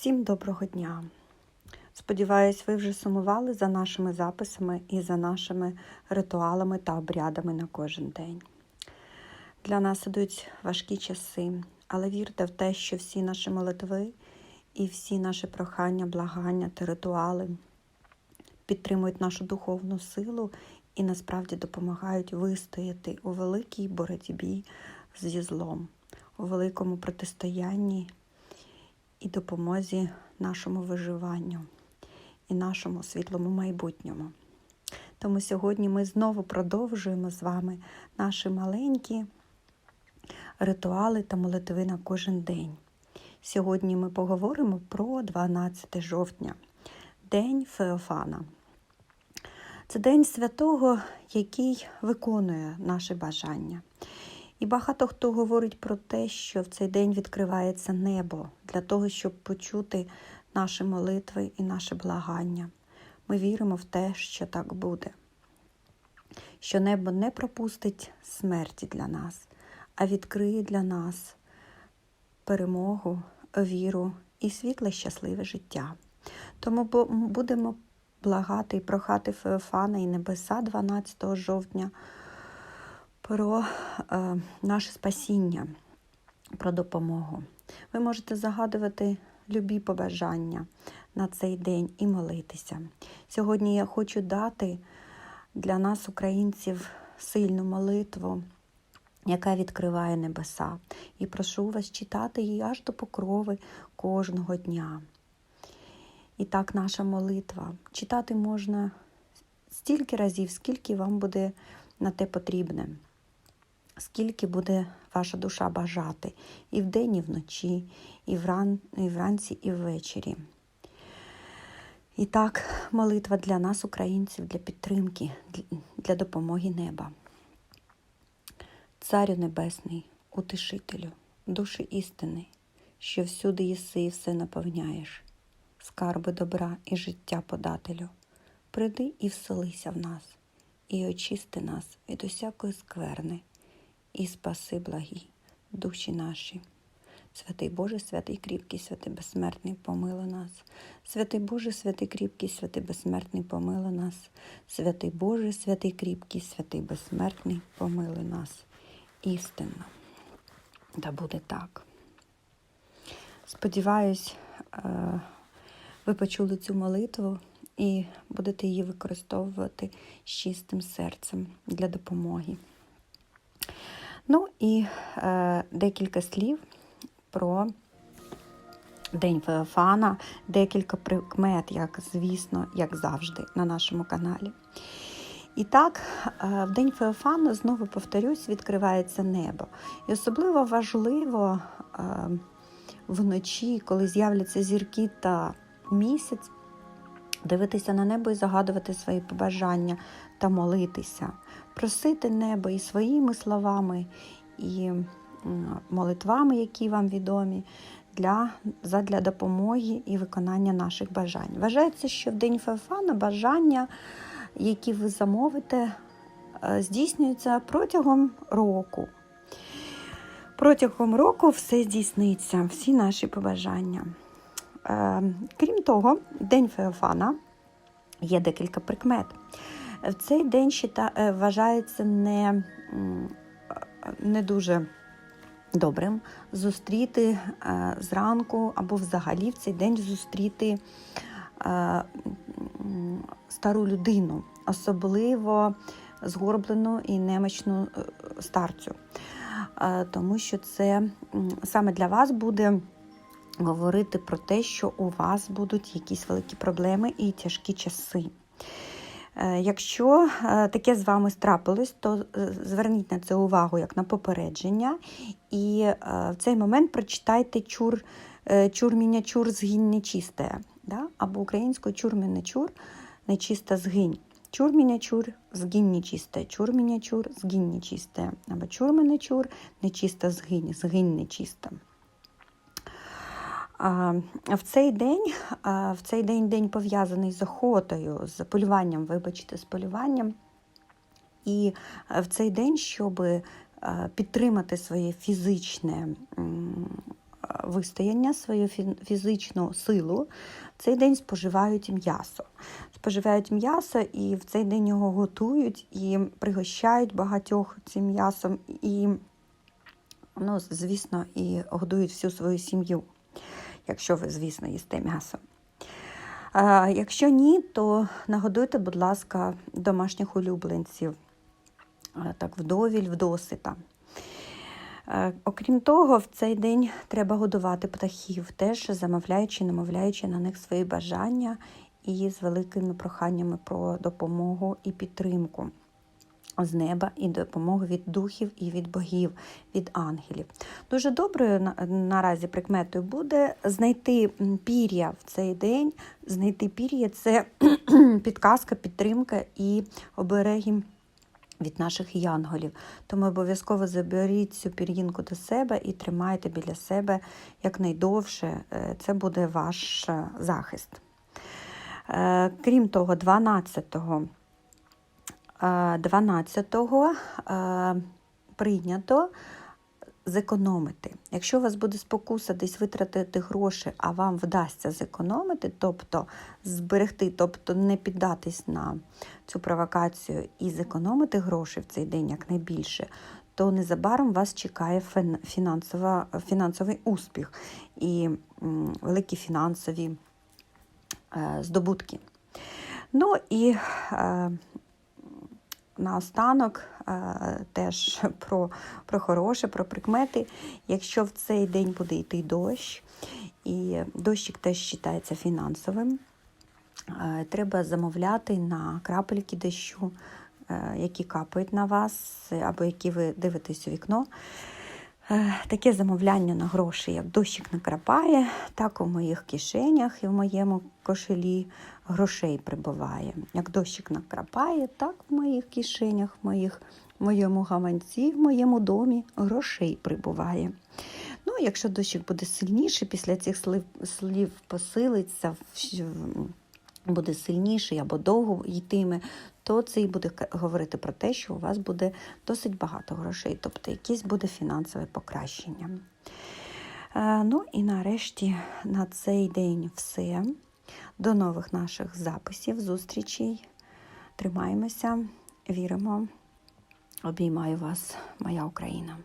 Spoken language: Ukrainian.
Всім доброго дня! Сподіваюсь, ви вже сумували за нашими записами і за нашими ритуалами та обрядами на кожен день. Для нас ідуть важкі часи, але вірте в те, що всі наші молитви і всі наші прохання, благання та ритуали підтримують нашу духовну силу і насправді допомагають вистояти у великій боротьбі зі злом, у великому протистоянні і допомозі нашому виживанню і нашому світлому майбутньому. Тому сьогодні ми знову продовжуємо з вами наші маленькі ритуали та молитви на кожен день. Сьогодні ми поговоримо про 12 жовтня, День Феофана. Це день святого, який виконує наші бажання. І багато хто говорить про те, що в цей день відкривається небо для того, щоб почути наші молитви і наше благання. Ми віримо в те, що так буде, що небо не пропустить смерті для нас, а відкриє для нас перемогу, віру і світле щасливе життя. Тому будемо благати і прохати Феофана і небеса 12 жовтня про е, наше спасіння, про допомогу. Ви можете загадувати любі побажання на цей день і молитися. Сьогодні я хочу дати для нас, українців, сильну молитву, яка відкриває небеса. І прошу вас читати її аж до покрови кожного дня. І так, наша молитва. Читати можна стільки разів, скільки вам буде на те потрібне скільки буде ваша душа бажати і вдень, і вночі, і, вран, і вранці, і ввечері. І так, молитва для нас, українців, для підтримки, для допомоги неба. Царю Небесний, утешителю, душі істини, що всюди єси і все наповняєш, скарби добра і життя подателю, приди і вселися в нас, і очисти нас від усякої скверни і спаси благі душі наші. Святий Боже, святий кріпкий, святий безсмертний, помилуй нас. Святий Боже, святий кріпкий, святий безсмертний, помилуй нас. Святий Боже, святий кріпкий, святий безсмертний, помилуй нас. Істинно. Да буде так. Сподіваюсь, е, ви почули цю молитву і будете її використовувати з чистим серцем для допомоги. Ну і е, декілька слів про День Феофана, декілька прикмет, як звісно, як завжди, на нашому каналі. І так, е, в День Феофана, знову повторюсь, відкривається небо. І особливо важливо е, вночі, коли з'являться зірки та місяць, дивитися на небо і загадувати свої побажання та молитися просити небо і своїми словами, і молитвами, які вам відомі, для, задля допомоги і виконання наших бажань. Вважається, що в День Феофана бажання, які ви замовите, е, здійснюються протягом року. Протягом року все здійсниться, всі наші побажання. Е, крім того, День Феофана є декілька прикмет. В цей день е, вважається не, не дуже добрим зустріти е, зранку або взагалі в цей день зустріти е, стару людину, особливо згорблену і немічну старцю. Тому що це саме для вас буде говорити про те, що у вас будуть якісь великі проблеми і тяжкі часи. Е, якщо е, таке з вами страпилось, то е, зверніть на це увагу як на попередження, і в цей момент прочитайте чур чур мінячур згінь нечисте, да? або українською чур мінячур нечиста згинь. Чур мінячур згінь нечисте, чур мінячур згінь нечисте, або чур мінячур нечиста згинь, згинь нечиста. В цей день в цей день день пов'язаний з охотою, з полюванням, вибачте, з полюванням. І в цей день, щоб підтримати своє фізичне вистояння, свою фізичну силу, в цей день споживають м'ясо. Споживають м'ясо і в цей день його готують і пригощають багатьох цим м'ясом, і, ну, звісно, і годують всю свою сім'ю, якщо ви, звісно, їсте м'ясо. Якщо ні, то нагодуйте, будь ласка, домашніх улюбленців, так, вдовіль, вдосита. Окрім того, в цей день треба годувати птахів, теж замовляючи, намовляючи на них свої бажання і з великими проханнями про допомогу і підтримку з неба і допомогу від духів і від богів, від ангелів. Дуже доброю наразі прикметою буде знайти пір'я в цей день. Знайти пір'я це підказка, підтримка і обереги від наших янголів. Тому обов'язково заберіть цю пір'їнку до себе і тримайте біля себе якнайдовше. Е, Це буде ваш е, захист. Е, Крім того, 12-го 12-го е, прийнято зекономити. Якщо у вас буде спокуса десь витратити гроші, а вам вдасться зекономити, тобто зберегти, тобто не піддатись на цю провокацію і зекономити гроші в цей день якнайбільше, то незабаром вас чекає фінансова, фінансовий успіх і великі фінансові е, здобутки. Ну і е, наостанок е, теж про, про хороше, про прикмети. Якщо в цей день буде йти дощ, і дощик теж вважається фінансовим, е, треба замовляти на крапельки дощу, е, які капають на вас, або які ви дивитесь у вікно. Е, Таке замовляння на гроші, як дощик накрапає, так у моїх кишенях і в моєму кошелі грошей прибуває. Як дощик накрапає, так в моїх кишенях, в моїх, в моєму гаманці, в моєму домі грошей прибуває. Ну, якщо дощик буде сильніший, після цих слів, слів посилиться, буде сильніший або довго йтиме, то це і буде говорити про те, що у вас буде досить багато грошей, тобто якесь буде фінансове покращення. Е, Ну і нарешті на цей день все. До нових наших записів, зустрічей. Тримаємося, віримо. Обіймаю вас, моя Україна.